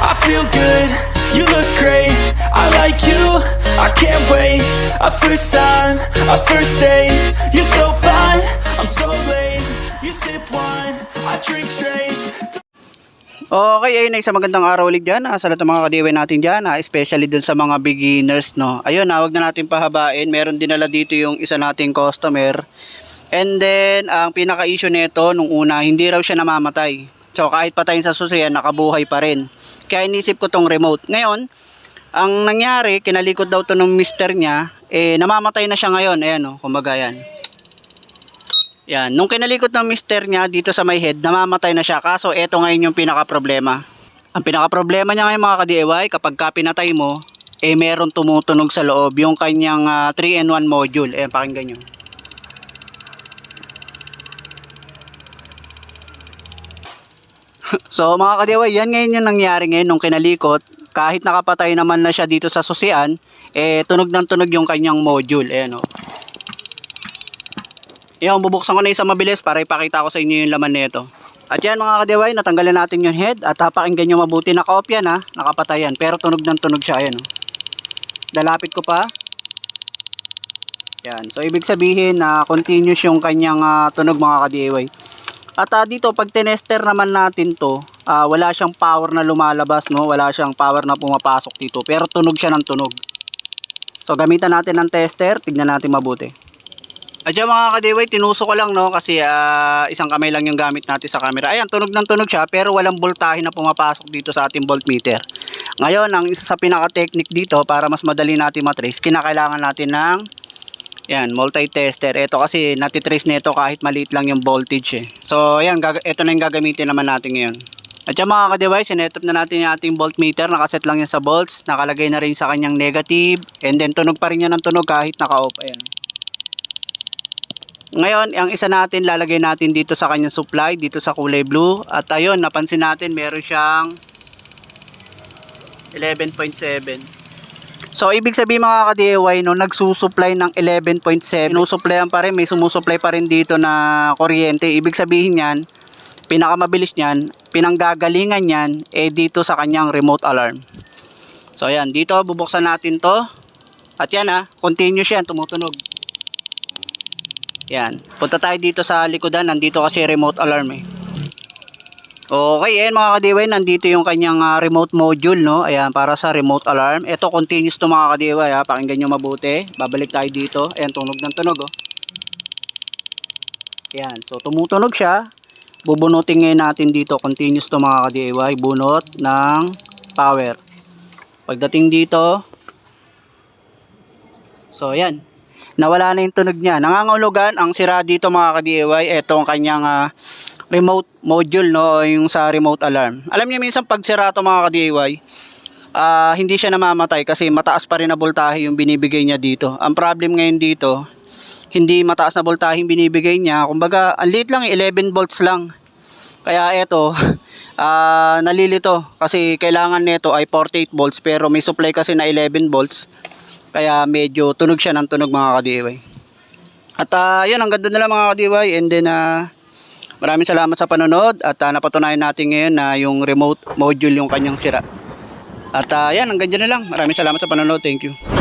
I feel good, you look great I like you, I can't wait A first time, a first date You're so fine, I'm so late You sip wine, I drink straight Okay, ayun na isang magandang araw ulit dyan ah, sa lahat ng mga kadiway natin dyan, ah, especially dun sa mga beginners, no. Ayun, ah, wag na natin pahabain. Meron dinala dito yung isa nating customer. And then, ang pinaka-issue nito, nung una, hindi raw siya namamatay. So, kahit patayin sa susiyan, nakabuhay pa rin. Kaya inisip ko tong remote. Ngayon, ang nangyari, kinalikot daw to ng mister niya, eh, namamatay na siya ngayon. Ayan, oh, kumbaga yan. Yan, nung kinalikot ng mister niya dito sa may head, namamatay na siya. Kaso eto ngayon yung pinaka-problema. Ang pinaka-problema niya ngayon mga ka-DIY, kapag ka pinatay mo, eh meron tumutunog sa loob yung kanyang 3-in-1 module. Ayan, pakinggan nyo. so mga ka-DIY, yan ngayon yung nangyari ngayon nung kinalikot. Kahit nakapatay naman na siya dito sa susian, eh tunog ng tunog yung kanyang module. Ayan o. Yung bubuksan ko na isa mabilis para ipakita ko sa inyo yung laman nito. At yan mga kadiway, natanggalan natin yung head at papakinggan nyo mabuti. Naka-off yan ha, nakapatay yan. Pero tunog ng tunog siya, ayan o. Dalapit ko pa. Yan, so ibig sabihin na continuous yung kanyang ah, tunog mga ka-DIY. At ah, dito, pag tinester naman natin to, ah, wala siyang power na lumalabas, no? Wala siyang power na pumapasok dito. Pero tunog siya ng tunog. So gamitan natin ng tester, tignan natin mabuti. At yan mga kadiway, tinuso ko lang no kasi ah, isang kamay lang yung gamit natin sa camera. Ayan, tunog ng tunog siya pero walang voltahe na pumapasok dito sa ating voltmeter. Ngayon, ang isa sa pinaka-technique dito para mas madali natin matrace, kinakailangan natin ng yan, multi-tester. Ito kasi natitrace nito kahit maliit lang yung voltage eh. So, gaga- ito na yung gagamitin naman natin ngayon. At yan mga ka-device, sinetup na natin yung ating voltmeter. Nakaset lang yan sa volts. Nakalagay na rin sa kanyang negative. And then, tunog pa rin yan ng tunog kahit naka-off. Ayan. Ngayon, ang isa natin, lalagay natin dito sa kanyang supply, dito sa kulay blue. At ayun, napansin natin, meron siyang 11.7. So, ibig sabihin mga ka-DIY, no, nagsusupply ng 11.7. Sinusupplyan pa rin, may sumusupply pa rin dito na kuryente. Ibig sabihin yan, pinakamabilis niyan, pinanggagalingan niyan, eh dito sa kanyang remote alarm. So, ayan, dito, bubuksan natin to. At yan ha, continuous yan, tumutunog. Yan. Punta tayo dito sa likodan. Nandito kasi remote alarm eh. Okay, ayan mga kadiway. Nandito yung kanyang ah, remote module, no? Ayan, para sa remote alarm. Ito, continuous to mga kadiway, ha? Pakinggan nyo mabuti. Babalik tayo dito. Ayan, tunog ng tunog, oh. Ayan, so tumutunog siya. Bubunutin ngayon natin dito. Continuous to mga kadiway. Bunot ng power. Pagdating dito, so ayan, nawala na yung tunog niya. Nangangahulugan ang sira dito mga ka-DIY, ito ang kanyang ah, remote module no, yung sa remote alarm. Alam niyo minsan pag sira to mga ka-DIY, ah, hindi siya namamatay kasi mataas pa rin na voltahe yung binibigay niya dito. Ang problem ngayon dito, hindi mataas na voltahe yung binibigay niya. Kumbaga, ang liit lang, 11 volts lang. Kaya ito, ah nalilito kasi kailangan nito ay 48 volts pero may supply kasi na 11 volts. Kaya medyo tunog siya ng tunog mga ka-DIY. At ah, yun, ang ganda nila mga ka-DIY. And then, ah, maraming salamat sa panonood. At ah, napatunayan natin ngayon na yung remote module yung kanyang sira. At ah, yan, ang ganda na lang. Maraming salamat sa panonood. Thank you.